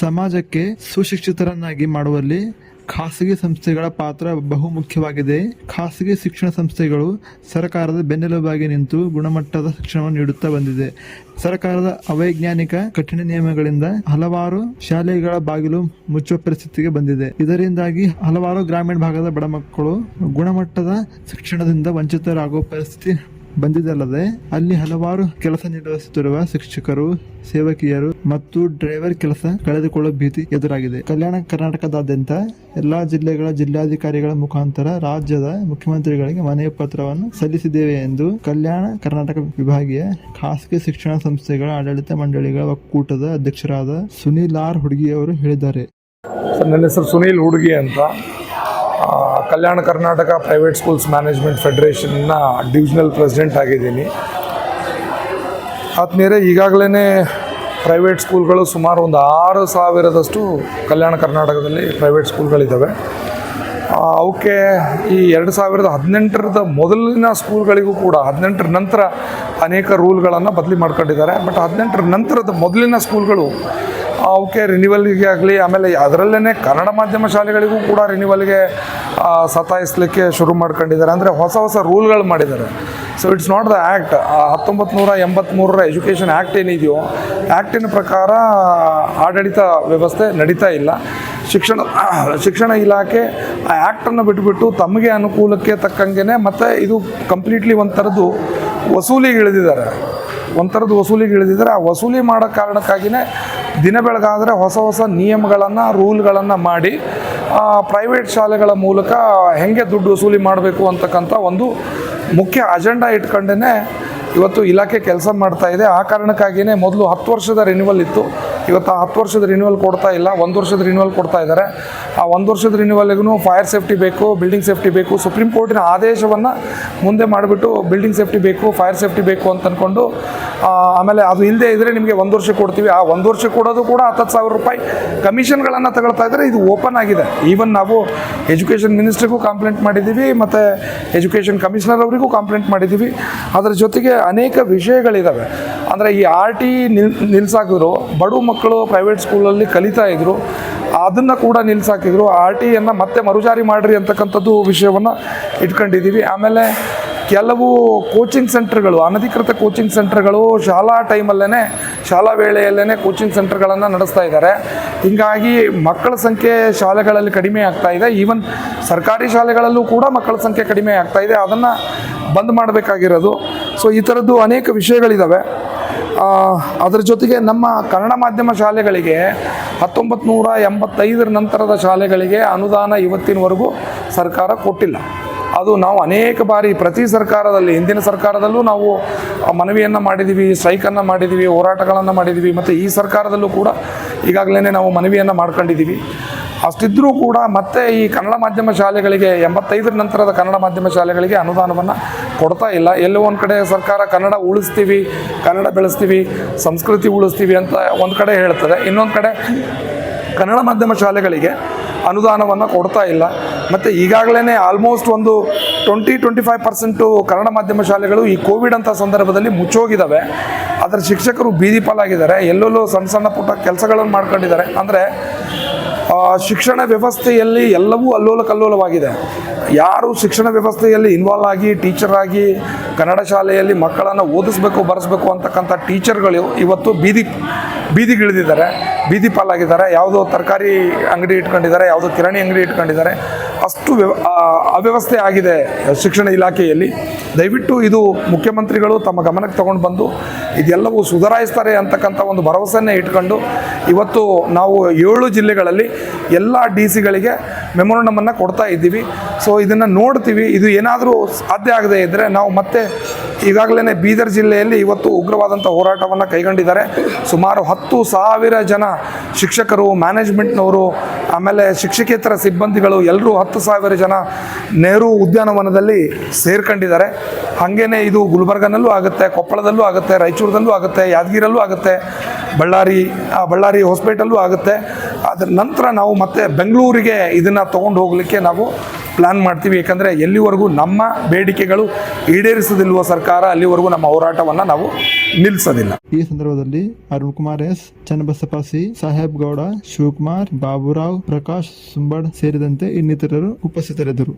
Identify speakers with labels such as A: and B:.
A: ಸಮಾಜಕ್ಕೆ ಸುಶಿಕ್ಷಿತರನ್ನಾಗಿ ಮಾಡುವಲ್ಲಿ ಖಾಸಗಿ ಸಂಸ್ಥೆಗಳ ಪಾತ್ರ ಬಹುಮುಖ್ಯವಾಗಿದೆ. ಖಾಸಗಿ ಶಿಕ್ಷಣ ಸಂಸ್ಥೆಗಳು ಸರ್ಕಾರದ ಬೆನ್ನೆಲುಬಾಗಿ ನಿಂತು ಗುಣಮಟ್ಟದ ಶಿಕ್ಷಣವನ್ನು ನೀಡುತ್ತಾ ಬಂದಿದೆ. ಸರ್ಕಾರದ ಅವೈಜ್ಞಾನಿಕ ಕಠಿಣ ನಿಯಮಗಳಿಂದ ಹಲವಾರು ಶಾಲೆಗಳ ಬಾಗಿಲು ಮುಚ್ಚುವ ಪರಿಸ್ಥಿತಿಗೆ ಬಂದಿದೆ. ಇದರಿಂದಾಗಿ ಹಲವಾರು ಗ್ರಾಮೀಣ ಭಾಗದ ಬಡ ಮಕ್ಕಳು ಗುಣಮಟ್ಟದ ಶಿಕ್ಷಣದಿಂದ ವಂಚಿತರಾಗುವ ಪರಿಸ್ಥಿತಿ ಬಂದಿದ್ದಲ್ಲದೆ ಅಲ್ಲಿ ಹಲವಾರು ಕೆಲಸ ನಿರ್ವಹಿಸುತ್ತಿರುವ ಶಿಕ್ಷಕರು, ಸೇವಕಿಯರು ಮತ್ತು ಡ್ರೈವರ್ ಕೆಲಸ ಕಳೆದುಕೊಳ್ಳುವ ಭೀತಿ ಎದುರಾಗಿದೆ. ಕಲ್ಯಾಣ ಕರ್ನಾಟಕದಾದ್ಯಂತ ಎಲ್ಲಾ ಜಿಲ್ಲೆಗಳ ಜಿಲ್ಲಾಧಿಕಾರಿಗಳ ಮುಖಾಂತರ ರಾಜ್ಯದ ಮುಖ್ಯಮಂತ್ರಿಗಳಿಗೆ ಮನವಿ ಪತ್ರವನ್ನು ಸಲ್ಲಿಸಿದ್ದೇವೆ ಎಂದು ಕಲ್ಯಾಣ ಕರ್ನಾಟಕ ವಿಭಾಗೀಯ ಖಾಸಗಿ ಶಿಕ್ಷಣ ಸಂಸ್ಥೆಗಳ ಆಡಳಿತ ಮಂಡಳಿಗಳ ಒಕ್ಕೂಟದ ಅಧ್ಯಕ್ಷರಾದ ಸುನಿಲ್ ಆರ್ ಹುಡುಗಿಯವರು ಹೇಳಿದ್ದಾರೆ.
B: ನನ್ನ ಹೆಸರು ಸುನೀಲ್ ಹುಡುಗಿ ಅಂತ. Kalyana Karnataka private schools management ಫೆಡರೇಷನ್ನ divisional president ಆಗಿದ್ದೀನಿ. ಆದ್ಮೇಲೆ ಈಗಾಗಲೇ ಪ್ರೈವೇಟ್ ಸ್ಕೂಲ್ಗಳು ಸುಮಾರು ಒಂದು ಆರು ಸಾವಿರದಷ್ಟು ಕಲ್ಯಾಣ ಕರ್ನಾಟಕದಲ್ಲಿ ಪ್ರೈವೇಟ್ ಸ್ಕೂಲ್ಗಳಿದ್ದಾವೆ. ಅವಕ್ಕೆ ಈ ಎರಡು ಸಾವಿರದ ಹದಿನೆಂಟರದ ಮೊದಲಿನ ಸ್ಕೂಲ್ಗಳಿಗೂ ಕೂಡ ಹದಿನೆಂಟರ ನಂತರ ಅನೇಕ ರೂಲ್ಗಳನ್ನು ಬದಲಿ ಮಾಡ್ಕೊಂಡಿದ್ದಾರೆ. ಬಟ್ ಹದಿನೆಂಟರ ನಂತರದ ಮೊದಲಿನ ಸ್ಕೂಲ್ಗಳು ಅವಕ್ಕೆ ರಿನಿವಲ್ಗೆ ಆಗಲಿ, ಆಮೇಲೆ ಅದರಲ್ಲೇ ಕನ್ನಡ ಮಾಧ್ಯಮ ಶಾಲೆಗಳಿಗೂ ಕೂಡ ರಿನಿವಲ್ಗೆ ಸತಾಯಿಸ್ಲಿಕ್ಕೆ ಶುರು ಮಾಡ್ಕೊಂಡಿದ್ದಾರೆ. ಅಂದರೆ ಹೊಸ ಹೊಸ ರೂಲ್ಗಳು ಮಾಡಿದ್ದಾರೆ. So it's not the act ಹತ್ತೊಂಬತ್ತು ನೂರ ಎಂಬತ್ತ್ಮೂರರ ಎಜುಕೇಷನ್ ಆ್ಯಕ್ಟ್ ಏನಿದೆಯೋ ಆ್ಯಕ್ಟಿನ ಪ್ರಕಾರ, ಆಡಳಿತ ವ್ಯವಸ್ಥೆ ನಡೀತಾ ಇಲ್ಲ. ಶಿಕ್ಷಣ ಶಿಕ್ಷಣ ಇಲಾಖೆ ಆ ಆ್ಯಕ್ಟನ್ನು ಬಿಟ್ಟುಬಿಟ್ಟು ತಮಗೆ ಅನುಕೂಲಕ್ಕೆ ತಕ್ಕಂಗೆ ಮತ್ತು ಇದು ಕಂಪ್ಲೀಟ್ಲಿ ಒಂಥರದ್ದು ವಸೂಲಿಗೆ ಇಳಿದಿದ್ದಾರೆ. ಒಂಥರದ್ದು ವಸೂಲಿಗೆ ಇಳಿದಿದ್ದಾರೆ. ಆ ವಸೂಲಿ ಮಾಡೋ ಕಾರಣಕ್ಕಾಗಿಯೇ ದಿನ ಬೆಳಗಾದರೆ ಹೊಸ ಹೊಸ ನಿಯಮಗಳನ್ನು, ರೂಲ್ಗಳನ್ನು ಮಾಡಿ ಪ್ರೈವೇಟ್ ಶಾಲೆಗಳ ಮೂಲಕ ಹೆಂಗೆ ದುಡ್ಡು ವಸೂಲಿ ಮಾಡಬೇಕು ಅಂತಕ್ಕಂಥ ಒಂದು ಮುಖ್ಯ ಅಜೆಂಡಾ ಇಟ್ಕೊಂಡೇ ಇವತ್ತು ಇಲಾಖೆ ಕೆಲಸ ಮಾಡ್ತಾ ಇದೆ. ಆ ಕಾರಣಕ್ಕಾಗಿಯೇ ಮೊದಲು ಹತ್ತು ವರ್ಷದ ರಿನ್ಯೂವಲ್ ಇತ್ತು. ಇವತ್ತು ಆ ಹತ್ತು ವರ್ಷದ ರಿನ್ಯೂವಲ್ ಕೊಡ್ತಾ ಇಲ್ಲ. ಒಂದು ವರ್ಷದ ರಿನ್ಯೂವಲ್ ಕೊಡ್ತಾ ಇದ್ದಾರೆ. ಆ ಒಂದು ವರ್ಷದ ರಿನ್ಯೂವಲ್ಗೂ ಫೈರ್ ಸೇಫ್ಟಿ ಬೇಕು ಬಿಲ್ಡಿಂಗ್ ಸೇಫ್ಟಿ ಬೇಕು, ಸುಪ್ರೀಂ ಕೋರ್ಟಿನ ಆದೇಶವನ್ನು ಮುಂದೆ ಮಾಡಿಬಿಟ್ಟು ಬಿಲ್ಡಿಂಗ್ ಸೇಫ್ಟಿ ಬೇಕು ಫೈರ್ ಸೇಫ್ಟಿ ಬೇಕು ಅಂತ ಅಂದ್ಕೊಂಡು ಆಮೇಲೆ ಅದು ಇಲ್ಲದೆ ಇದ್ದರೆ ನಿಮಗೆ ಒಂದು ವರ್ಷ ಕೊಡ್ತೀವಿ. ಆ ಒಂದು ವರ್ಷ ಕೊಡೋದು ಕೂಡ ಹತ್ತು ಸಾವಿರ ರೂಪಾಯಿ ಕಮಿಷನ್ಗಳನ್ನು ತಗೊಳ್ತಾ ಇದ್ದರೆ ಇದು ಓಪನ್ ಆಗಿದೆ. ಈವನ್ ನಾವು ಎಜುಕೇಷನ್ ಮಿನಿಸ್ಟ್ರಿಗೂ ಕಂಪ್ಲೇಂಟ್ ಮಾಡಿದ್ದೀವಿ ಮತ್ತು ಎಜುಕೇಷನ್ ಕಮಿಷನರ್ ಅವರಿಗೂ ಕಂಪ್ಲೇಂಟ್ ಮಾಡಿದ್ದೀವಿ ಅದರ ಜೊತೆಗೆ ಅನೇಕ ವಿಷಯಗಳಿದ್ದಾವೆ ಅಂದರೆ ಈ ಆರ್ ಟಿ ನಿಲ್, ನಿಲ್ಸಾಕಿದ್ರು, ಬಡು ಮಕ್ಕಳು ಪ್ರೈವೇಟ್ ಸ್ಕೂಲಲ್ಲಿ ಕಲಿತಾ ಇದ್ರು, ಅದನ್ನು ಕೂಡ ನಿಲ್ಸಾಕಿದ್ರು. ಆರ್ ಟಿಯನ್ನು ಮತ್ತೆ ಮರುಜಾರಿ ಮಾಡಿರಿ ಅಂತಕ್ಕಂಥದ್ದು ವಿಷಯವನ್ನು ಇಟ್ಕೊಂಡಿದ್ದೀವಿ ಆಮೇಲೆ ಕೆಲವು ಕೋಚಿಂಗ್ ಸೆಂಟರ್ಗಳು ಅನಧಿಕೃತ ಕೋಚಿಂಗ್ ಸೆಂಟರ್ಗಳು ಶಾಲಾ ಟೈಮಲ್ಲೇ ಶಾಲಾ ವೇಳೆಯಲ್ಲೇ ಕೋಚಿಂಗ್ ಸೆಂಟರ್ಗಳನ್ನು ನಡೆಸ್ತಾ ಇದ್ದಾರೆ. ಹೀಗಾಗಿ ಮಕ್ಕಳ ಸಂಖ್ಯೆ ಶಾಲೆಗಳಲ್ಲಿ ಕಡಿಮೆ ಆಗ್ತಾ ಇದೆ. ಈವನ್ ಸರ್ಕಾರಿ ಶಾಲೆಗಳಲ್ಲೂ ಕೂಡ ಮಕ್ಕಳ ಸಂಖ್ಯೆ ಕಡಿಮೆ ಆಗ್ತಾ ಇದೆ. ಅದನ್ನು ಬಂದ್ ಮಾಡಬೇಕಾಗಿರೋದು. ಸೊ ಈ ಥರದ್ದು ಅನೇಕ ವಿಷಯಗಳಿದ್ದಾವೆ ಅದರ ಜೊತೆಗೆ ನಮ್ಮ ಕನ್ನಡ ಮಾಧ್ಯಮ ಶಾಲೆಗಳಿಗೆ ಹತ್ತೊಂಬತ್ತು ನೂರ ಎಂಬತ್ತೈದರ ನಂತರದ ಶಾಲೆಗಳಿಗೆ ಅನುದಾನ ಇವತ್ತಿನವರೆಗೂ ಸರ್ಕಾರ ಕೊಟ್ಟಿಲ್ಲ. ಅದು ನಾವು ಅನೇಕ ಬಾರಿ ಪ್ರತಿ ಸರ್ಕಾರದಲ್ಲಿ, ಹಿಂದಿನ ಸರ್ಕಾರದಲ್ಲೂ ನಾವು ಮನವಿಯನ್ನು ಮಾಡಿದ್ದೀವಿ ಸ್ಟ್ರೈಕನ್ನು ಮಾಡಿದ್ದೀವಿ ಹೋರಾಟಗಳನ್ನು ಮಾಡಿದ್ದೀವಿ ಮತ್ತು ಈ ಸರ್ಕಾರದಲ್ಲೂ ಕೂಡ ಈಗಾಗಲೇ ನಾವು ಮನವಿಯನ್ನು ಮಾಡ್ಕೊಂಡಿದ್ದೀವಿ ಅಷ್ಟಿದ್ರೂ ಕೂಡ ಮತ್ತೆ ಈ ಕನ್ನಡ ಮಾಧ್ಯಮ ಶಾಲೆಗಳಿಗೆ, ಎಂಬತ್ತೈದರ ನಂತರದ ಕನ್ನಡ ಮಾಧ್ಯಮ ಶಾಲೆಗಳಿಗೆ ಅನುದಾನವನ್ನು ಕೊಡ್ತಾ ಇಲ್ಲ. ಎಲ್ಲೋ ಒಂದು ಕಡೆ ಸರ್ಕಾರ ಕನ್ನಡ ಉಳಿಸ್ತೀವಿ, ಕನ್ನಡ ಬೆಳೆಸ್ತೀವಿ, ಸಂಸ್ಕೃತಿ ಉಳಿಸ್ತೀವಿ ಅಂತ ಒಂದು ಕಡೆ ಹೇಳ್ತದೆ. ಇನ್ನೊಂದು ಕಡೆ ಕನ್ನಡ ಮಾಧ್ಯಮ ಶಾಲೆಗಳಿಗೆ ಅನುದಾನವನ್ನು ಕೊಡ್ತಾ ಇಲ್ಲ. ಮತ್ತು ಈಗಾಗಲೇ ಆಲ್ಮೋಸ್ಟ್ ಒಂದು twenty twenty five percent Kannada ಮಾಧ್ಯಮ ಶಾಲೆಗಳು ಈ ಕೋವಿಡ್ ಅಂತ ಸಂದರ್ಭದಲ್ಲಿ ಮುಚ್ಚೋಗಿದ್ದಾವೆ ಅದರ ಶಿಕ್ಷಕರು ಬೀದಿ ಪಾಲಾಗಿದ್ದಾರೆ. ಎಲ್ಲೆಲ್ಲೋ ಸಣ್ಣ ಸಣ್ಣ ಪುಟ್ಟ ಕೆಲಸಗಳನ್ನು ಮಾಡ್ಕೊಂಡಿದ್ದಾರೆ. ಅಂದರೆ ಶಿಕ್ಷಣ ವ್ಯವಸ್ಥೆಯಲ್ಲಿ ಎಲ್ಲವೂ ಅಲ್ಲೋಲ ಕಲ್ಲೋಲವಾಗಿದೆ ಯಾರು ಶಿಕ್ಷಣ ವ್ಯವಸ್ಥೆಯಲ್ಲಿ ಇನ್ವಾಲ್ವ್ ಆಗಿ ಟೀಚರ್ ಆಗಿ, ಕನ್ನಡ ಶಾಲೆಯಲ್ಲಿ ಮಕ್ಕಳನ್ನು ಓದಿಸ್ಬೇಕು, ಬರೆಸ್ಬೇಕು ಅಂತಕ್ಕಂಥ ಟೀಚರ್ಗಳು ಇವತ್ತು ಬೀದಿ, ಬೀದಿಗಿಳಿದಿದ್ದಾರೆ. ಬೀದಿ ಪಾಲಾಗಿದ್ದಾರೆ. ಯಾವುದೋ ತರಕಾರಿ ಅಂಗಡಿ ಇಟ್ಕೊಂಡಿದ್ದಾರೆ ಯಾವುದೋ ಕಿರಾಣಿ ಅಂಗಡಿ ಇಟ್ಕೊಂಡಿದ್ದಾರೆ. ಅಷ್ಟು ವ್ಯವ ಅವ್ಯವಸ್ಥೆ ಆಗಿದೆ ಶಿಕ್ಷಣ ಇಲಾಖೆಯಲ್ಲಿ. ದಯವಿಟ್ಟು ಇದು ಮುಖ್ಯಮಂತ್ರಿಗಳು ತಮ್ಮ ಗಮನಕ್ಕೆ ತಗೊಂಡು ಬಂದು ಇದೆಲ್ಲವೂ ಸುಧಾರಾಯಿಸ್ತಾರೆ ಅಂತಕ್ಕಂಥ ಒಂದು ಭರವಸೆಯನ್ನೇ ಇಟ್ಕೊಂಡು ಇವತ್ತು ನಾವು ಏಳು ಜಿಲ್ಲೆಗಳಲ್ಲಿ ಎಲ್ಲ ಡಿ ಸಿಗಳಿಗೆ ಮೆಮೊರಂಡಮನ್ನು ಕೊಡ್ತಾ ಇದ್ದೀವಿ. ಸೊ, ಇದನ್ನು ನೋಡ್ತೀವಿ. ಇದು ಏನಾದರೂ ಸಾಧ್ಯ ಆಗದೇ ಇದ್ದರೆ ನಾವು ಮತ್ತೆ ಈಗಾಗಲೇ ಬೀದರ್ ಜಿಲ್ಲೆಯಲ್ಲಿ ಇವತ್ತು ಉಗ್ರವಾದಂಥ ಹೋರಾಟವನ್ನು ಕೈಗೊಂಡಿದ್ದಾರೆ. ಸುಮಾರು ಹತ್ತು ಸಾವಿರ ಜನ ಶಿಕ್ಷಕರು ಮ್ಯಾನೇಜ್ಮೆಂಟ್ನವರು ಆಮೇಲೆ ಶಿಕ್ಷಕೇತರ ಸಿಬ್ಬಂದಿಗಳು ಎಲ್ಲರೂ ಹತ್ತು ಸಾವಿರ ಜನ ನೆಹರು ಉದ್ಯಾನವನದಲ್ಲಿ ಸೇರ್ಕೊಂಡಿದ್ದಾರೆ. ಹಾಗೇನೆ ಇದು ಗುಲ್ಬರ್ಗನಲ್ಲೂ ಆಗುತ್ತೆ, ಕೊಪ್ಪಳದಲ್ಲೂ ಆಗುತ್ತೆ, ರಾಯಚೂರದಲ್ಲೂ ಆಗುತ್ತೆ ಯಾದಗಿರಲ್ಲೂ ಆಗುತ್ತೆ, ಬಳ್ಳಾರಿ ಬಳ್ಳಾರಿ ಹಾಸ್ಪಿಟಲ್ಲೂ ಆಗುತ್ತೆ. ಅದರ ನಂತರ ನಾವು ಮತ್ತೆ ಬೆಂಗಳೂರಿಗೆ ಇದನ್ನು ತೊಗೊಂಡು ಹೋಗಲಿಕ್ಕೆ ನಾವು ಪ್ಲ್ಯಾನ್ ಮಾಡ್ತೀವಿ. ಯಾಕಂದರೆ ಎಲ್ಲಿವರೆಗೂ ನಮ್ಮ ಬೇಡಿಕೆಗಳು ಈಡೇರಿಸದಿಲ್ವ ಸರ್ಕಾರ, ಅಲ್ಲಿವರೆಗೂ ನಮ್ಮ ಹೋರಾಟವನ್ನು ನಾವು ನಿಲ್ಲಿಸೋದಿಲ್ಲ
A: ಈ ಸಂದರ್ಭದಲ್ಲಿ ಅರುಣ್ ಕುಮಾರ್ ಎಸ್, ಚನ್ನಬಸಪ್ಪ ಸಿ, ಸಾಹೇಬ್ ಗೌಡ, ಶಿವಕುಮಾರ್, ಬಾಬುರಾವ್, ಪ್ರಕಾಶ್, ಸುಂಬಡ್ ಸೇರಿದಂತೆ ಇನ್ನಿತರರು ಉಪಸ್ಥಿತರಿದ್ದರು.